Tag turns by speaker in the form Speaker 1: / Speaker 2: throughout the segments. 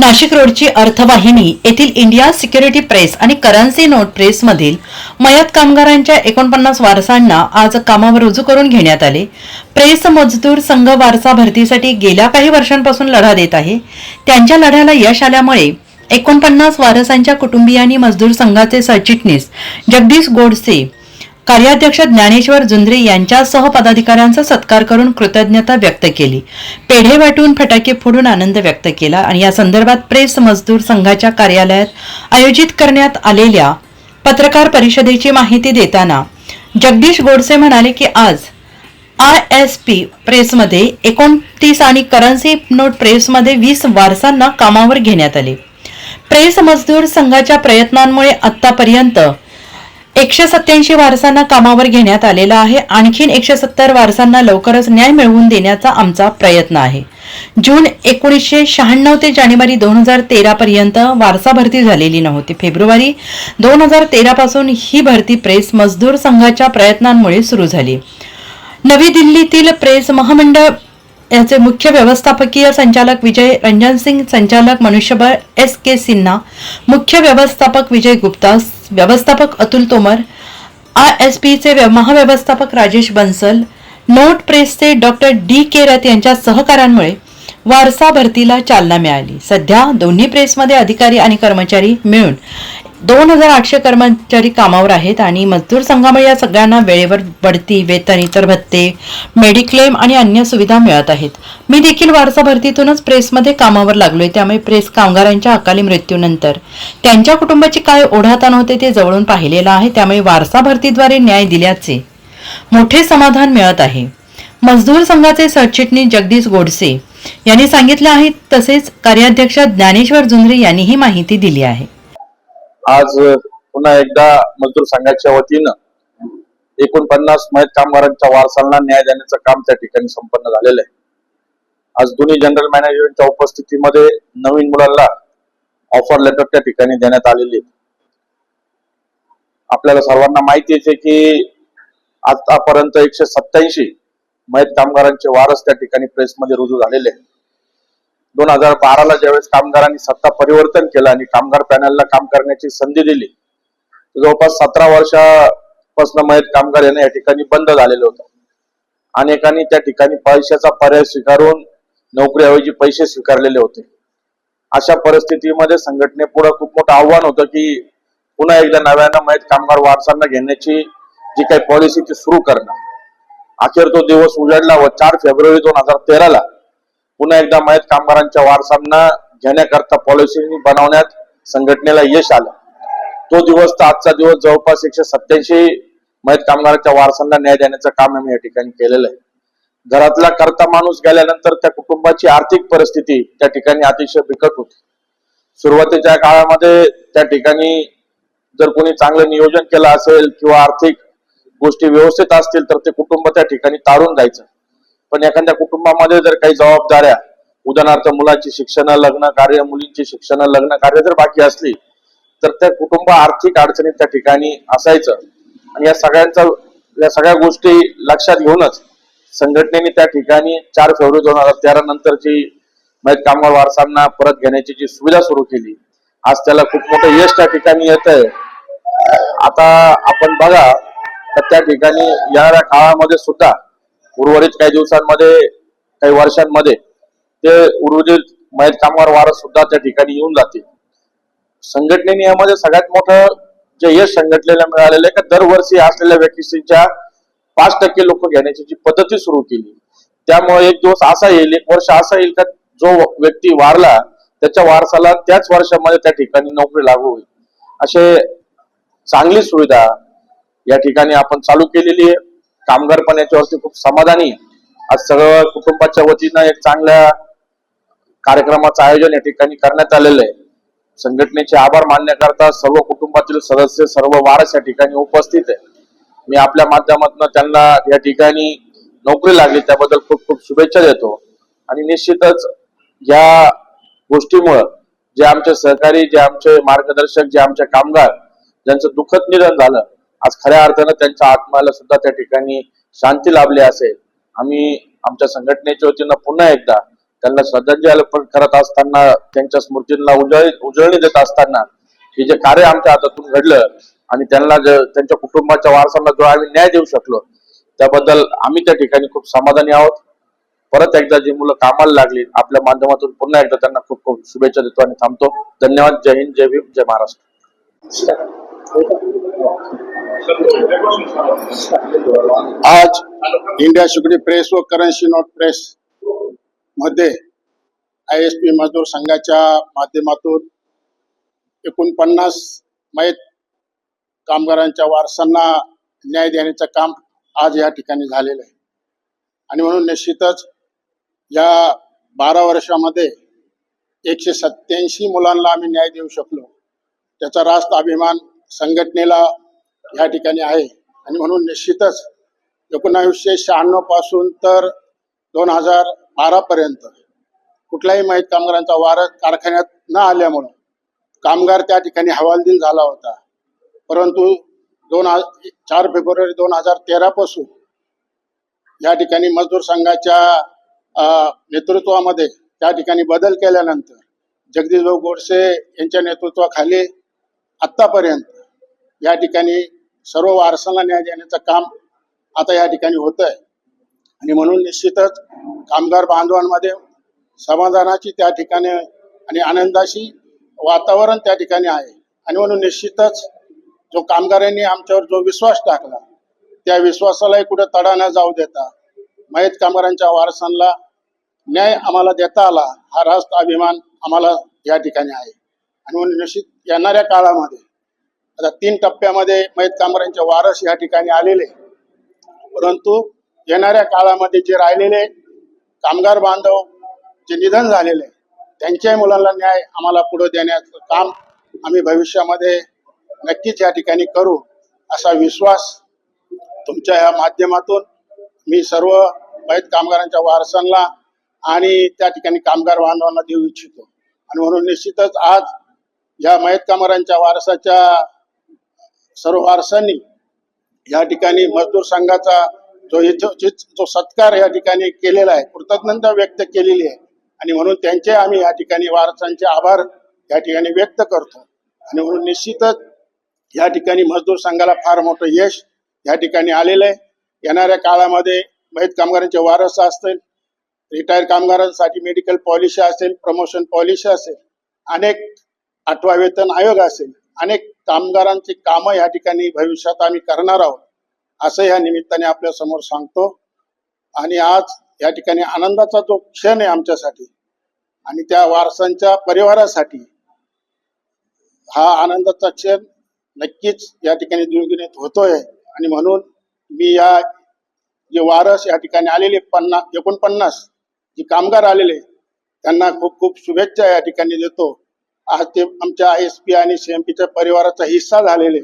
Speaker 1: नाशिक रोडची अर्थवाहिनी येथील इंडिया सिक्युरिटी प्रेस आणि करन्सी नोट प्रेस मधील मयत कामगारांच्या एकोणपन्नास वारसांना आज कामावर रुजू करून घेण्यात आले. प्रेस मजदूर संघ वारसा भरतीसाठी गेल्या काही वर्षांपासून लढा देत आहे. त्यांच्या लढ्याला यश आल्यामुळे एकोणपन्नास वारसांच्या कुटुंबियांनी मजदूर संघाचे सरचिटणीस जगदीश गोडसे कार्याध्यक्ष ज्ञानेश्वर जुंद्रे यांच्यासह पदाधिकाऱ्यांचा सत्कार करून कृतज्ञता व्यक्त केली. पेढे वाटून फटाके फोडून आनंद व्यक्त केला आणि या संदर्भात प्रेस मजदूर संघाच्या कार्यालयात आयोजित करण्यात आलेल्या पत्रकार परिषदेची माहिती देताना जगदीश गोडसे म्हणाले की आज आय एस पी प्रेसमध्ये एकोणतीस आणि करन्सी नोट प्रेसमध्ये वीस वारसांना कामावर घेण्यात आले. प्रेस मजदूर संघाच्या प्रयत्नांमुळे आतापर्यंत एकशे सत्याऐंशी वारसांना कामावर घेण्यात आलेला आहे. आणखीन एकशे सत्तर वारसांना लवकरच न्याय मिळवून देण्याचा आमचा प्रयत्न आहे. जून एकोणीसशे शहाण्णव ते जानेवारी दोन हजार तेरा पर्यंत वारसा भरती झालेली नव्हती. फेब्रुवारी दोन हजार तेरा पासून ही भरती प्रेस मजदूर संघाच्या प्रयत्नांमुळे सुरू झाली. नवी दिल्लीतील प्रेस महामंडळ याचे मुख्य व्यवस्थापकीय संचालक विजय रंजन सिंग संचालक मनुष्यबळ एस के सिन्हा मुख्य व्यवस्थापक विजय गुप्ता व्यवस्थापक अतुल तोमर आय एस पीचे महाव्यवस्थापक राजेश बन्सल नोट प्रेसचे डॉक्टर डी के रथ यांच्या सहकारांमुळे वारसा भरतीला चालना मिळाली. सध्या दोन्ही प्रेसमध्ये अधिकारी आणि कर्मचारी मिळून दोन हजार आठशे कर्मचारी कामावर आहेत आणि मजदूर संघामुळे या सगळ्यांना वेळेवर बढती वेतन इतर भत्ते मेडिक्लेम आणि अन्य सुविधा मिळत आहेत. मी देखील वारसा भरतीतूनच प्रेसमध्ये कामावर लागलोय त्यामुळे प्रेस कामगारांच्या अकाली मृत्यूनंतर. त्यांच्या कुटुंबाची काय ओढाताण होते ते जवळून पाहिलेलं आहे त्यामुळे वारसा भरतीद्वारे न्याय दिल्याचे मोठे समाधान मिळत आहे. मजदूर संघाचे सरचिटणीस जगदीश गोडसे यांनी सांगितले आहे तसेच कार्याध्यक्ष ज्ञानेश्वर जुंद्रे यांनी ही माहिती दिली आहे.
Speaker 2: आज पुन्हा एकदा मजदूर संघाच्या वतीनं एकोणपन्नास मयत कामगारांच्या वारसांना न्याय देण्याचं काम त्या ठिकाणी संपन्न झालेलं आहे. आज दोन्ही जनरल मॅनेजरच्या उपस्थितीमध्ये नवीन मुलांना ऑफर लेटर त्या ठिकाणी देण्यात आलेली आपल्याला सर्वांना माहिती आहे की आतापर्यंत एकशे सत्याऐंशी मयत कामगारांचे वारस त्या ठिकाणी प्रेसमध्ये रुजू झालेले आहे दोन हजार बाराला ज्यावेळेस कामगारांनी सत्ता परिवर्तन केलं आणि कामगार पॅनलला काम करण्याची संधी दिली जवळपास सतरा वर्षापासून मयत कामगार यांना या ठिकाणी बंद झालेलं होतं. अनेकांनी त्या ठिकाणी पैशाचा पर्याय स्वीकारून नोकरीऐवजी पैसे स्वीकारलेले होते. अशा परिस्थितीमध्ये संघटनेपुढे खूप मोठं आव्हान होतं की पुन्हा एकदा नव्यानं मयत कामगार वारसांना घेण्याची जी काही पॉलिसी ती सुरू करणं. अखेर तो दिवस उजाडला व चार फेब्रुवारी दोन हजार तेराला पुन्हा एकदा मयत कामगारांच्या वारसांना घेण्याकरता पॉलिसी बनवण्यात संघटनेला यश आलं. तो दिवस तर आजचा दिवस जवळपास एकशे सत्याऐंशी मयत कामगारांच्या वारसांना न्याय देण्याचं काम आम्ही या ठिकाणी केलेलं आहे. घरातला करता माणूस गेल्यानंतर त्या कुटुंबाची आर्थिक परिस्थिती त्या ठिकाणी अतिशय बिकट होती. सुरुवातीच्या काळामध्ये त्या ठिकाणी जर कोणी चांगलं नियोजन केलं असेल किंवा आर्थिक गोष्टी व्यवस्थित असतील तर ते कुटुंब त्या ठिकाणी तारून जायचं पण एखाद्या कुटुंबामध्ये जर काही जबाबदाऱ्या उदाहरणार्थ मुलाची शिक्षण लग्न कार्य मुलींची शिक्षण लग्न कार्य जर बाकी असली तर त्या कुटुंब आर्थिक अडचणीत त्या ठिकाणी असायचं. आणि या सगळ्यांचा या सगळ्या गोष्टी लक्षात घेऊनच संघटनेने त्या ठिकाणी चार फेब्रुवारी दोन हजार तेरा नंतरची मयत कामगार वारसांना परत घेण्याची जी सुविधा सुरू केली आज त्याला खूप मोठं यश त्या ठिकाणी येत आहे आता आपण बघा तर त्या ठिकाणी येणाऱ्या काळामध्ये सुद्धा उर्वरित काही दिवसांमध्ये काही वर्षांमध्ये ते उर्वरित मयत कामगार वारस सुद्धा त्या ठिकाणी येऊन जातील. संघटनेने यामध्ये सगळ्यात मोठं जे यश संघटनेला मिळालेलं आहे का दरवर्षी असलेल्या व्यक्तीच्या पाच टक्के लोक घेण्याची जी पद्धती सुरू केली. त्यामुळे एक दिवस असा येईल एक वर्ष असा येईल का जो व्यक्ती वारला त्याच्या वारसाला त्याच वर्षामध्ये त्या ठिकाणी नोकरी लागू होईल. असे चांगली सुविधा या ठिकाणी आपण चालू केलेली आहे. कामगार पण याच्यावरती खूप समाधानी आज सगळं कुटुंबाच्या वतीनं एक चांगल्या कार्यक्रमाचं आयोजन या ठिकाणी करण्यात आलेलं आहे. संघटनेचे आभार मानण्याकरता सर्व कुटुंबातील सदस्य सर्व वारस या ठिकाणी उपस्थित आहे. मी आपल्या माध्यमातून त्यांना या ठिकाणी नोकरी लागली त्याबद्दल खूप खूप शुभेच्छा देतो. आणि निश्चितच या गोष्टीमुळं जे आमचे सहकारी जे आमचे मार्गदर्शक जे आमचे कामगार ज्यांचं दुःखद निधन झालं आज खऱ्या अर्थानं त्यांच्या आत्म्याला सुद्धा त्या ठिकाणी शांती लाभली असेल. आम्ही आमच्या संघटनेच्या वतीनं पुन्हा एकदा त्यांना श्रद्धांजली अर्पण करत असताना त्यांच्या स्मृतींना उजळी उजळणी देत असताना हे जे कार्य आमच्या हातातून घडलं आणि त्यांना त्यांच्या कुटुंबाच्या वारसांना जो आम्ही न्याय देऊ शकलो त्याबद्दल आम्ही त्या ठिकाणी खूप समाधानी आहोत. परत एकदा जी मुलं कामाला लागली आपल्या माध्यमातून पुन्हा एकदा त्यांना खूप खूप शुभेच्छा देतो आणि थांबतो. धन्यवाद. जय हिंद जय भीम जय महाराष्ट्र.
Speaker 3: आज इंडिया सिक्युरिटी प्रेस व करन्सी नोट प्रेस मध्ये आय एस पी मजदूर संघाच्या माध्यमातून एकोणपन्नास मयत कामगारांच्या वारसांना न्याय देण्याचं काम आज या ठिकाणी झालेलं आहे. आणि म्हणून निश्चितच या बारा वर्षामध्ये एकशे सत्याऐंशी मुलांना आम्ही न्याय देऊ शकलो. त्याचा रास्त अभिमान संघटनेला या ठिकाणी आहे. आणि म्हणून निश्चितच एकोणावीसशे शहाण्णवपासून तर दोन हजार बारा पर्यंत कुठल्याही माहीत कामगारांचा वार कारखान्यात न आल्यामुळं कामगार त्या ठिकाणी हवालदिल झाला होता. परंतु दोन हा- चार फेब्रुवारी दोन हजार तेरापासून या ठिकाणी मजदूर संघाच्या नेतृत्वामध्ये त्या ठिकाणी बदल केल्यानंतर जगदीशभाऊ गोडसे यांच्या नेतृत्वाखाली आत्तापर्यंत या ठिकाणी सर्व वारसांना न्याय देण्याचं काम आता या ठिकाणी होत आहे आणि म्हणून निश्चितच कामगार बांधवांमध्ये समाधानाची त्या ठिकाणी आणि आनंदाशी वातावरण त्या ठिकाणी आहे. आणि म्हणून निश्चितच जो कामगारांनी आमच्यावर जो विश्वास टाकला त्या विश्वासालाही कुठे तडा न जाऊ देता मयत कामगारांच्या वारसांना न्याय आम्हाला देता आला हा रास्त अभिमान आम्हाला या ठिकाणी आहे. आणि म्हणून निश्चित येणाऱ्या काळामध्ये आता तीन टप्प्यामध्ये मयत कामगारांचे वारस या ठिकाणी आलेले. परंतु येणाऱ्या काळामध्ये जे राहिलेले कामगार बांधव जे निधन झालेले त्यांच्याही मुलांना न्याय आम्हाला पुढे देण्याचं काम आम्ही भविष्यामध्ये नक्कीच या ठिकाणी करू असा विश्वास तुमच्या ह्या माध्यमातून मी सर्व मयत कामगारांच्या वारसांना आणि त्या ठिकाणी कामगार बांधवांना देऊ इच्छितो. आणि म्हणून निश्चितच आज या मयत कामगारांच्या वारसाच्या सर्व वारसांनी या ठिकाणी मजदूर संघाचा जो जो सत्कार या ठिकाणी केलेला आहे कृतज्ञता व्यक्त केलेली आहे. आणि म्हणून त्यांचे आम्ही या ठिकाणी वारसांचे आभार या ठिकाणी व्यक्त करतो. आणि म्हणून निश्चितच या ठिकाणी मजदूर संघाला फार मोठं यश या ठिकाणी आलेलं आहे. येणाऱ्या काळामध्ये मयत कामगारांचे वारस असतील रिटायर कामगारांसाठी मेडिकल पॉलिसी असेल प्रमोशन पॉलिसी असेल अनेक आठवा वेतन आयोग असेल अनेक कामगारांची कामं या ठिकाणी भविष्यात आम्ही करणार आहोत असं या निमित्ताने आपल्यासमोर सांगतो. आणि आज या ठिकाणी आनंदाचा जो क्षण आहे आमच्यासाठी आणि त्या वारसांच्या परिवारासाठी हा आनंदाचा क्षण नक्कीच या ठिकाणी द्विगुणित होतोय. आणि म्हणून मी या जे वारस या ठिकाणी आलेले पन्नास एकोणपन्नास जे कामगार आलेले त्यांना खूप खूप शुभेच्छा या ठिकाणी देतो. आज ते आमच्या आय एस पी आणि सीएमपीच्या परिवाराचा हिस्सा झालेले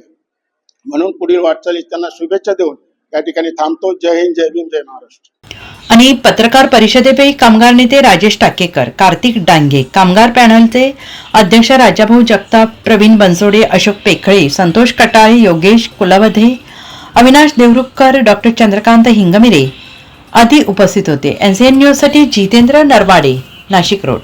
Speaker 3: म्हणून पुढील वाटचालीस त्यांना शुभेच्छा देऊन या ठिकाणी थांबतो. जय हिंद जय भीम जय महाराष्ट्र.
Speaker 1: आणि पत्रकार परिषदेपैकी कामगार नेते राजेश टाकेकर कार्तिक डांगे कामगार पॅनलचे अध्यक्ष राजाभाऊ जगताप प्रवीण बनसोडे अशोक पेखळे संतोष कटाळे योगेश कुलवधे अविनाश देवरुखकर डॉक्टर चंद्रकांत हिंगमिरे आदी उपस्थित होते. एनसीएन न्यूजसाठी जितेंद्र नरवाडे नाशिक रोड.